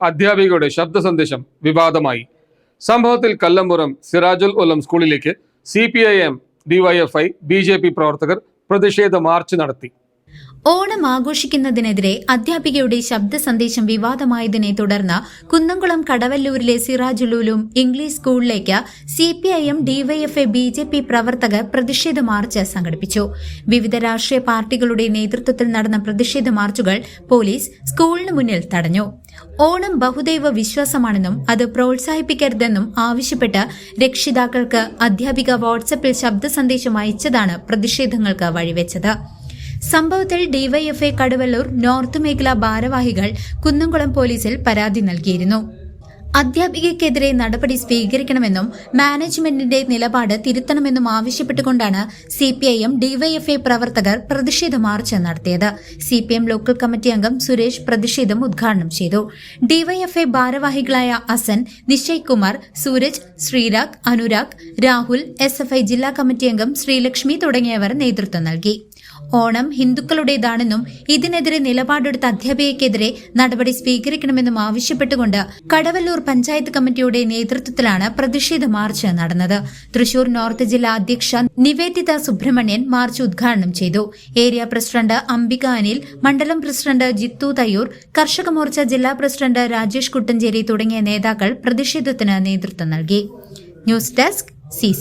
അധ്യാപികയുടെ ശബ്ദ സന്ദേശം വിവാദമായി. സംഭവത്തിൽ കല്ലമ്പുറം സിറാജുൽ ഉലം സ്കൂളിലേക്ക് C P I M DYFI B J P പ്രവർത്തകർ പ്രതിഷേധ മാർച്ച് നടത്തി. ഓണം ആഘോഷിക്കുന്നതിനെതിരെ അധ്യാപികയുടെ ശബ്ദ സന്ദേശം വിവാദമായതിനെ തുടർന്ന് കുന്നംകുളം കടവല്ലൂരിലെ സിറാജുലൂലും ഇംഗ്ലീഷ് സ്കൂളിലേക്ക് C P I M DYFI B J P പ്രവർത്തകർ പ്രതിഷേധ മാർച്ച് സംഘടിപ്പിച്ചു. വിവിധ രാഷ്ട്രീയ പാർട്ടികളുടെ നേതൃത്വത്തിൽ നടന്ന പ്രതിഷേധ മാർച്ചുകൾ പോലീസ് സ്കൂളിന് മുന്നിൽ തടഞ്ഞു. ഓണം ബഹുദൈവ വിശ്വാസമാണെന്നും അത് പ്രോത്സാഹിപ്പിക്കരുതെന്നും ആവശ്യപ്പെട്ട് രക്ഷിതാക്കൾക്ക് അധ്യാപിക വാട്സപ്പിൽ ശബ്ദ സന്ദേശം അയച്ചതാണ് പ്രതിഷേധങ്ങൾക്ക് വഴിവെച്ചത്. സംഭവത്തിൽ ഡിവൈഎഫ്ഐ കടുവല്ലൂർ നോർത്ത് മേഖല ഭാരവാഹികൾ കുന്നംകുളം പോലീസിൽ പരാതി നൽകിയിരുന്നു. അധ്യാപികയ്ക്കെതിരെ നടപടി സ്വീകരിക്കണമെന്നും മാനേജ്മെന്റിന്റെ നിലപാട് തിരുത്തണമെന്നും ആവശ്യപ്പെട്ടുകൊണ്ടാണ് സിപിഐഎം ഡിവൈഎഫ്ഐ പ്രവർത്തകർ പ്രതിഷേധ മാർച്ച് നടത്തിയത്. സിപിഎം ലോക്കൽ കമ്മിറ്റി അംഗം സുരേഷ് പ്രതിഷേധം ഉദ്ഘാടനം ചെയ്തു. ഡിവൈഎഫ്ഐ ഭാരവാഹികളായ അസൻ നിശ്ചയ് കുമാർ സൂരജ് ശ്രീരാഗ് അനുരാഗ് രാഹുൽ എസ് ജില്ലാ കമ്മിറ്റി അംഗം ശ്രീലക്ഷ്മി തുടങ്ങിയവർ നേതൃത്വം നൽകി. ഓണം ഹിന്ദുക്കളുടേതാണെന്നും ഇതിനെതിരെ നിലപാടെടുത്ത അധ്യാപികയ്ക്കെതിരെ നടപടി സ്വീകരിക്കണമെന്നും ആവശ്യപ്പെട്ടുകൊണ്ട് കടവല്ലൂർ പഞ്ചായത്ത് കമ്മിറ്റിയുടെ നേതൃത്വത്തിലാണ് പ്രതിഷേധ മാർച്ച് നടന്നത്. തൃശൂർ നോർത്ത് ജില്ലാ അധ്യക്ഷ നിവേദിത സുബ്രഹ്മണ്യൻ മാർച്ച് ഉദ്ഘാടനം ചെയ്തു. ഏരിയ പ്രസിഡന്റ് അംബിക അനിൽ മണ്ഡലം പ്രസിഡന്റ് ജിത്തു തയ്യൂർ കർഷക മോർച്ച ജില്ലാ പ്രസിഡന്റ് രാജേഷ് കുട്ടഞ്ചേരി തുടങ്ങിയ നേതാക്കൾ പ്രതിഷേധത്തിന് നേതൃത്വം നൽകി. News desk C